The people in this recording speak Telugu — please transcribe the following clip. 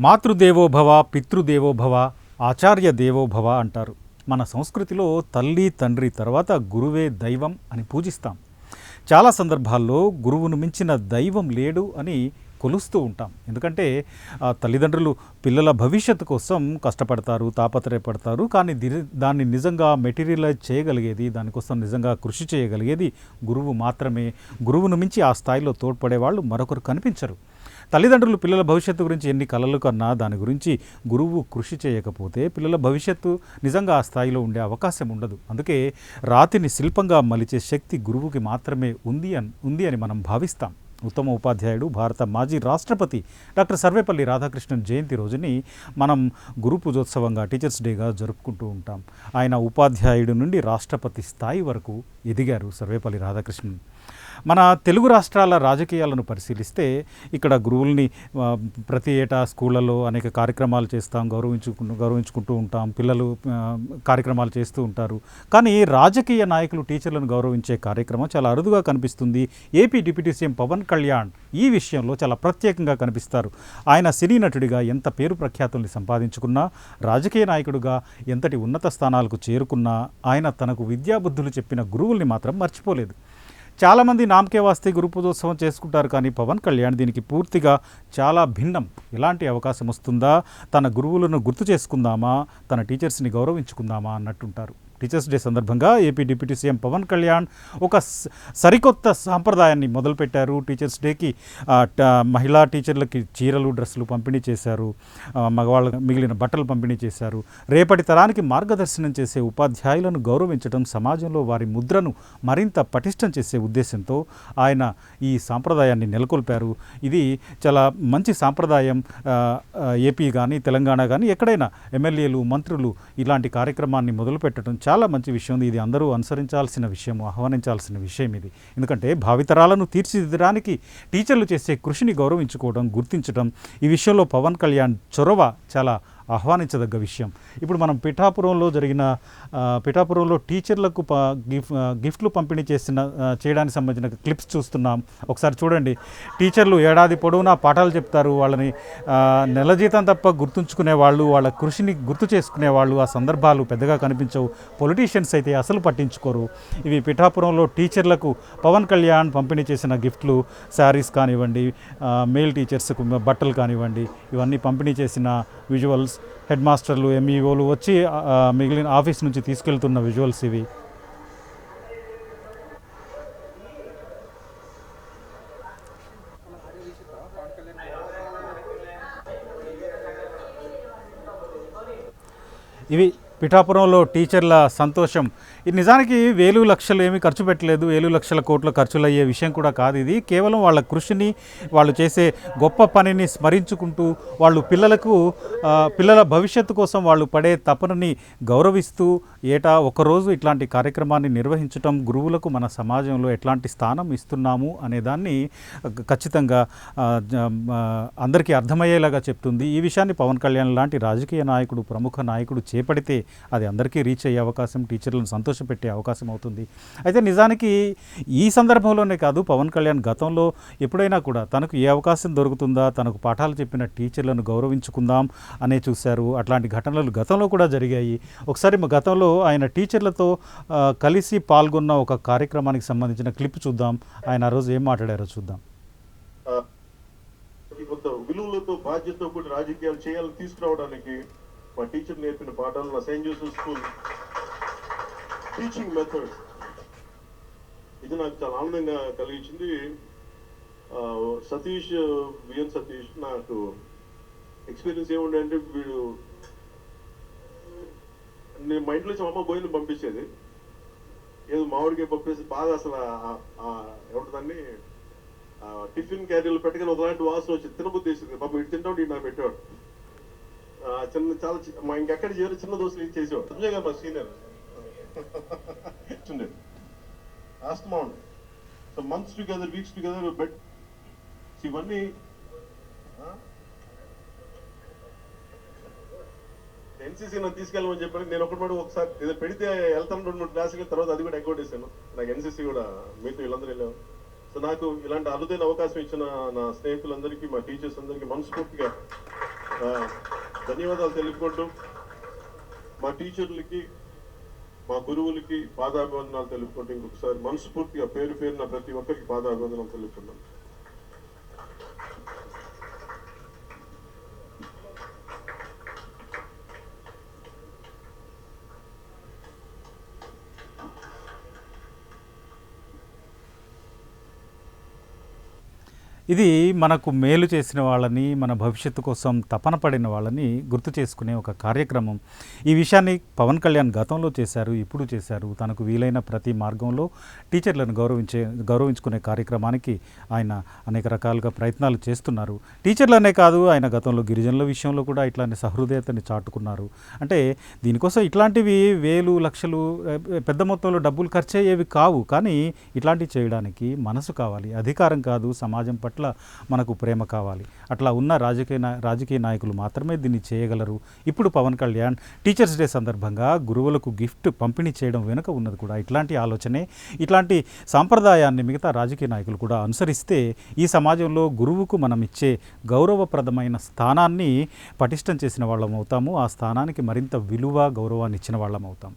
మాతృదేవోభవ పితృదేవోభవ ఆచార్య దేవోభవ అంటారు. మన సంస్కృతిలో తల్లి తండ్రి తర్వాత గురువే దైవం అని పూజిస్తాం. చాలా సందర్భాల్లో గురువును మించిన దైవం లేడు అని కొలుస్తూ ఉంటాం. ఎందుకంటే ఆ, తల్లిదండ్రులు పిల్లల భవిష్యత్తు కోసం కష్టపడతారు తాపత్రయపడతారు కానీ ది- దాన్ని నిజంగా మెటీరియలైజ్ చేయగలిగేది దానికోసం నిజంగా కృషి చేయగలిగేది గురువు మాత్రమే. గురువును మించి ఆ స్థాయిలో తోడ్పడే వాళ్ళు మరొకరు కనిపించరు. తల్లిదండ్రులు పిల్లల భవిష్యత్తు గురించి ఎన్ని కలలు కన్నా దాని గురించి గురువు కృషి చేయకపోతే పిల్లల భవిష్యత్తు నిజంగా ఆ స్థాయిలో ఉండే అవకాశం ఉండదు. అందుకే రాతిని శిల్పంగా మలిచే శక్తి గురువుకి మాత్రమే ఉంది అని ఉంది అని మనం భావిస్తాం. ఉత్తమ ఉపాధ్యాయుడు భారత మాజీ రాష్ట్రపతి డాక్టర్ సర్వేపల్లి రాధాకృష్ణన్ జయంతి రోజుని మనం గురు పూజోత్సవంగా టీచర్స్ డేగా జరుపుకుంటూ ఉంటాం. ఆయన ఉపాధ్యాయుడు నుండి రాష్ట్రపతి స్థాయి వరకు ఎదిగారు సర్వేపల్లి రాధాకృష్ణన్. మన తెలుగు రాష్ట్రాల రాజకీయాలను పరిశీలిస్తే ఇక్కడ గురువుల్ని ప్రతి ఏటా స్కూళ్ళలో అనేక కార్యక్రమాలు చేస్తాం గౌరవించుకుంటూ గౌరవించుకుంటూ ఉంటాం పిల్లలు కార్యక్రమాలు చేస్తూ ఉంటారు. కానీ రాజకీయ నాయకులు టీచర్లను గౌరవించే కార్యక్రమం చాలా అరుదుగా కనిపిస్తుంది. AP deputy CM Pawan Kalyan ఈ విషయంలో చాలా ప్రత్యేకంగా కనిపిస్తారు. ఆయన సినీ నటుడిగా ఎంత పేరు ప్రఖ్యాతుల్ని సంపాదించుకున్నా రాజకీయ నాయకుడిగా ఎంతటి ఉన్నత స్థానాలకు చేరుకున్నా ఆయన తనకు విద్యాబుద్ధులు చెప్పిన గురువుల్ని మాత్రం మర్చిపోలేదు. చాలామంది నామకే వాస్తే గురుపుదోత్సవం చేసుకుంటారు కానీ పవన్ కళ్యాణ్ దీనికి పూర్తిగా చాలా భిన్నం. ఎలాంటి అవకాశం వస్తుందా? తన గురువులను గుర్తు చేసుకుందామా? తన టీచర్స్ని గౌరవించుకుందామా? అన్నట్టుంటారు. టీచర్స్ డే సందర్భంగా AP deputy CM Pawan Kalyan ఒక స- సరికొత్త సాంప్రదాయాన్ని మొదలుపెట్టారు. టీచర్స్ డేకి మహిళా టీచర్లకి చీరలు డ్రెస్సులు పంపిణీ చేశారు. మగవాళ్ళ మిగిలిన బట్టలు పంపిణీ చేశారు. రేపటి తరానికి మార్గదర్శనం చేసే ఉపాధ్యాయులను గౌరవించడం సమాజంలో వారి ముద్రను మరింత పటిష్టం చేసే ఉద్దేశంతో ఆయన ఈ సాంప్రదాయాన్ని నెలకొల్పారు. ఇది చాలా మంచి సాంప్రదాయం. ఏపీ కానీ తెలంగాణ కానీ ఎక్కడైనా ఎమ్మెల్యేలు మంత్రులు ఇలాంటి కార్యక్రమాన్ని మొదలుపెట్టడం చాలా మంచి విషయం ఇది అందరూ అనుసరించాల్సిన విషయం ఆహ్వానించాల్సిన విషయం ఇది. ఎందుకంటే భావితరాలను తీర్చిదిద్దడానికి టీచర్లు చేసే కృషిని గౌరవించుకోవడం గుర్తించడం ఈ విషయంలో పవన్ కళ్యాణ్ చొరవ చాలా ఆహ్వానించదగ్గ విషయం. ఇప్పుడు మనం పిఠాపురంలో జరిగిన పిఠాపురంలో టీచర్లకు ప గిఫ్ట్లు పంపిణీ చేసిన చేయడానికి సంబంధించిన క్లిప్స్ చూస్తున్నాం. ఒకసారి చూడండి. టీచర్లు ఏడాది పొడవునా పాఠాలు చెప్తారు. వాళ్ళని నెల జీతం తప్ప గుర్తుంచుకునే వాళ్ళు వాళ్ళ కృషిని గుర్తు చేసుకునే వాళ్ళు ఆ సందర్భాలు పెద్దగా కనిపించవు. పొలిటీషియన్స్ అయితే అసలు పట్టించుకోరు. ఇవి పిఠాపురంలో టీచర్లకు పవన్ కళ్యాణ్ పంపిణీ చేసిన గిఫ్ట్లు శారీస్ కానివ్వండి మేల్ టీచర్స్కు బట్టలు కానివ్వండి ఇవన్నీ పంపిణీ చేసిన విజువల్స్ హెడ్ మాస్టర్లు ఎంఈఓలు వచ్చి మిగిలిన ఆఫీస్ నుంచి తీసుకెళ్తున్న విజువల్స్ ఇవి. ఇవి పిఠాపురంలో టీచర్ల సంతోషం. నిజానికి వేలు లక్షలు ఏమీ ఖర్చు పెట్టలేదు. వేలు లక్షల కోట్ల ఖర్చులు అయ్యే విషయం కూడా కాదు ఇది. కేవలం వాళ్ళ కృషిని వాళ్ళు చేసే గొప్ప పనిని స్మరించుకుంటూ వాళ్ళు పిల్లలకు పిల్లల భవిష్యత్తు కోసం వాళ్ళు పడే తపనని గౌరవిస్తూ ఏటా ఒకరోజు ఇట్లాంటి కార్యక్రమాన్ని నిర్వహించటం గురువులకు మన సమాజంలో ఎట్లాంటి స్థానం ఇస్తున్నాము అనే దాన్ని ఖచ్చితంగా అందరికీ అర్థమయ్యేలాగా చెప్తుంది. ఈ విషయాన్ని పవన్ కళ్యాణ్ లాంటి రాజకీయ నాయకుడు ప్రముఖ నాయకుడు చేపడితే అది అందరికీ రీచ్ అయ్యే అవకాశం టీచర్లను సంతోషపెట్టే అవకాశం అవుతుంది. అయితే నిజానికి ఈ సందర్భంలోనే కాదు పవన్ కళ్యాణ్ గతంలో ఎప్పుడైనా కూడా తనకు ఏ అవకాశం దొరుకుతుందా తనకు పాఠాలు చెప్పిన టీచర్లను గౌరవించుకుందాం అనే చూశారు. అట్లాంటి ఘటనలు గతంలో కూడా జరిగాయి. ఒకసారి మా గతంలో ఆయన టీచర్లతో కలిసి పాల్గొన్న ఒక కార్యక్రమానికి సంబంధించిన క్లిప్ చూద్దాం. ఆయన ఆ రోజు ఏం మాట్లాడారో చూద్దాం. కొంత విలువలతో బాధ్యతతో కూడా రాజకీయాలు చేయాలని తీసుకురావడానికి మా టీచర్ నేర్పిన పాఠాలు నా Saint Joseph school teaching method ఇది నాకు చాలా ఆనందంగా కలిగించింది. సతీష్ విఎన్ సతీష్ నాకు ఎక్స్పీరియన్స్ ఏముండే అంటే వీడు నేను మా ఇంట్లో నుంచి మా అమ్మ భోజనం పంపించేది. ఏదో మామిడికాయ పంపేసి బాగా అసలు ఆ- టిఫిన్ క్యారీలు పెట్టగానే ఒకలాంటి వాసన వచ్చి తినబుద్ధి వేసింది పాపం ఇటు తింటాడు ఇటు నాకు పెట్టేవాడు. చిన్న చాలా మా ఇంకెక్కడ చేరు చిన్న దోశలు ఇచ్చేసేవాడు సంజయ్ గారు మా సీనియర్ ఉండేది ఆస్తమా ఉండే. So months together weeks together bed ఇవన్నీ ఎన్సీసీ నువ్వు తీసుకెళ్ళమని చెప్పాను నేను ఒకటి మాట ఒకసారి ఏదో పెడితే వెళ్తాను రెండు మూడు క్లాసులు తర్వాత అది కూడా ఎగ్గొట్ చేశాను నాకు ఎన్సీసీ కూడా మీతో వీళ్ళందరూ వెళ్ళాము సో నాకు ఇలాంటి అరుదైన అవకాశం ఇచ్చిన నా స్నేహితులందరికీ మా టీచర్స్ అందరికీ మనస్ఫూర్తిగా ధన్యవాదాలు తెలుపుకుంటూ మా టీచర్లకి మా గురువులకి పాదాభివందనాలు తెలుపుకుంటూ ఇంకొకసారి మనస్ఫూర్తిగా పేరు పేరున ప్రతి ఒక్కరికి పాదాభివందనాలు తెలుపుకున్నాను ఇది మనకు మేలు చేసిన వాళ్ళని మన భవిష్యత్తు కోసం తపన పడిన వాళ్ళని గుర్తు చేసుకునే ఒక కార్యక్రమం. ఈ విషయాన్ని పవన్ కళ్యాణ్ గతంలో చేశారు ఇప్పుడు చేశారు. తనకు వీలైన ప్రతి మార్గంలో టీచర్లను గౌరవించే గౌరవించుకునే కార్యక్రమానికి ఆయన అనేక రకాలుగా ప్రయత్నాలు చేస్తున్నారు. టీచర్లనే కాదు ఆయన గతంలో గిరిజనుల విషయంలో కూడా ఇట్లాంటి సహృదయతని చాటుకున్నారు. అంటే దీనికోసం ఇట్లాంటివి వేలు లక్షలు పెద్ద మొత్తంలో డబ్బులు ఖర్చు అయ్యేవి కావు. కానీ ఇట్లాంటివి చేయడానికి మనసు కావాలి. అధికారం కాదు సమాజం పట్ల మనకు ప్రేమ కావాలి. అట్లా ఉన్న రాజకీయ రాజకీయ నాయకులు మాత్రమే దీన్ని చేయగలరు. ఇప్పుడు పవన్ కళ్యాణ్ టీచర్స్ డే సందర్భంగా గురువులకు గిఫ్ట్ పంపిణీ చేయడం వెనుక ఉన్నది కూడా. ఇట్లాంటి ఆలోచనే ఇట్లాంటి సాంప్రదాయాన్ని మిగతా రాజకీయ నాయకులు కూడా అనుసరిస్తే ఈ సమాజంలో గురువుకు మనం ఇచ్చే గౌరవప్రదమైన స్థానాన్ని పటిష్టం చేసిన వాళ్ళం అవుతాము ఆ స్థానానికి మరింత విలువ గౌరవాన్ని ఇచ్చిన వాళ్ళం అవుతాం